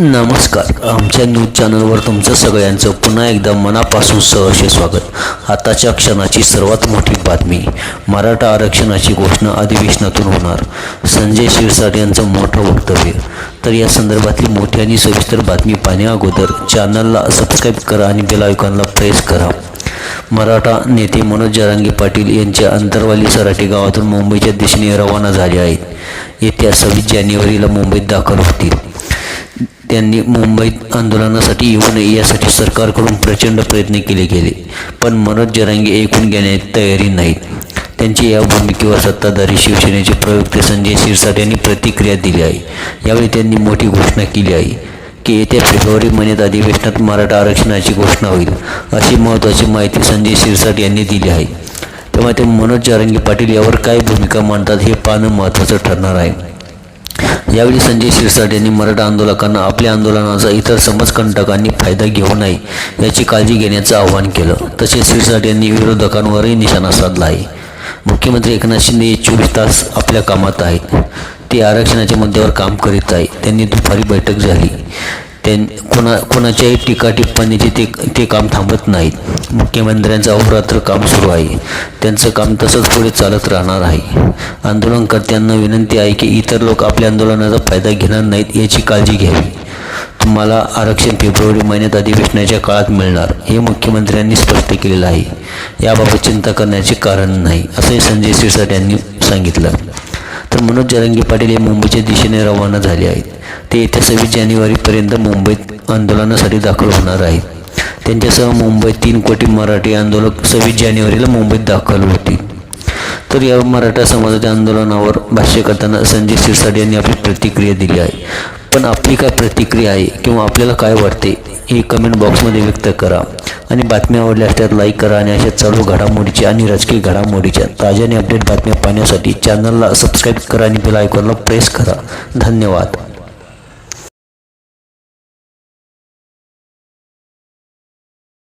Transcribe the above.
नमस्कार. आमच्या न्यूज चॅनलवर तुमचं सगळ्यांचं पुन्हा एकदा मनापासून सहर्ष स्वागत. आताच्या क्षणाची सर्वात मोठी बातमी मराठा आरक्षणाची घोषणा अधिवेशनातून होणार. संजय शिरसाट यांचं मोठं वक्तव्य. तर या संदर्भातली मोठी आणि सविस्तर बातमी पाहण्या अगोदर चॅनलला सबस्क्राईब करा आणि बेल आयकॉनला प्रेस करा. मराठा नेते मनोज जरांगे पाटील यांच्या अंतरवाली सराटी गावातून मुंबईच्या दिशेने रवाना झाले आहेत. येत्या सव्वीस जानेवारीला मुंबईत दाखल होतील. त्यांनी मुंबईत आंदोलनासाठी येऊ नये यासाठी सरकारकडून प्रचंड प्रयत्न केले गेले. पण मनोज जरांगे ऐकून घेण्यात तयारी नाहीत. त्यांची या भूमिकेवर सत्ताधारी शिवसेनेचे प्रवक्ते संजय शिरसाट यांनी प्रतिक्रिया दिली आहे. यावेळी त्यांनी मोठी घोषणा केली आहे की येत्या फेब्रुवारी महिन्यात अधिवेशनात मराठा आरक्षणाची घोषणा होईल अशी महत्त्वाची माहिती संजय शिरसाट यांनी दिली आहे. तेव्हा ते मनोज जारंगी पाटील यावर काय भूमिका मांडतात हे पाहणं महत्त्वाचं ठरणार आहे. यावेळी संजय शिरसाट यांनी मराठा आंदोलकांना आपल्या आंदोलनाचा इतर समाजकंटकांनी फायदा घेऊ नये याची काळजी घेण्याचं आवाहन केलं. तसेच शिरसाट यांनी विरोधकांवरही निशाणा साधला आहे. मुख्यमंत्री एकनाथ शिंदे हे चोवीस तास आपल्या कामात आहेत. ते आरक्षणाच्या मुद्द्यावर काम करीत आहे त्यांनी दुपारी बैठक झाली. त्यां कोणा कोणाच्याही टीका टिप्पणीचे ते ते काम थांबत नाहीत. मुख्यमंत्र्यांचं अहोरात्र काम सुरू आहे. त्यांचं काम तसंच पुढे चालत राहणार आहे. आंदोलनकर्त्यांना विनंती आहे की इतर लोक आपल्या आंदोलनाचा फायदा घेणार नाहीत याची काळजी घ्यावी. तुम्हाला आरक्षण फेब्रुवारी महिन्यात अधिवेशनाच्या काळात मिळणार हे मुख्यमंत्र्यांनी स्पष्ट केलेलं आहे. याबाबत चिंता करण्याचे कारण नाही असंही संजय सिरसाट यांनी सांगितलं. तर मनोज जरांगे पाटील हे मुंबईच्या दिशेने रवाना झाले आहेत. ते येत्या सव्वीस जानेवारीपर्यंत मुंबईत आंदोलनासाठी दाखल होणार आहेत. त्यांच्यासह मुंबईत तीन कोटी मराठी आंदोलक सव्वीस जानेवारीला मुंबईत दाखल होतील. तर या मराठा समाजाच्या आंदोलनावर भाष्य करताना संजय शिरसाट यांनी आपली प्रतिक्रिया दिली आहे. पण आपली काय प्रतिक्रिया आहे किंवा आपल्याला काय वाटते हे कमेंट बॉक्समध्ये व्यक्त करा. आणि बातम्या आवडल्या असतात लाईक करा आणि अशा चालू घडामोडीच्या आणि राजकीय घडामोडीच्या ताज्याने अपडेट बातम्या पाहण्यासाठी चॅनलला सबस्क्राईब करा आणि बेल आयकॉनला प्रेस करा. धन्यवाद.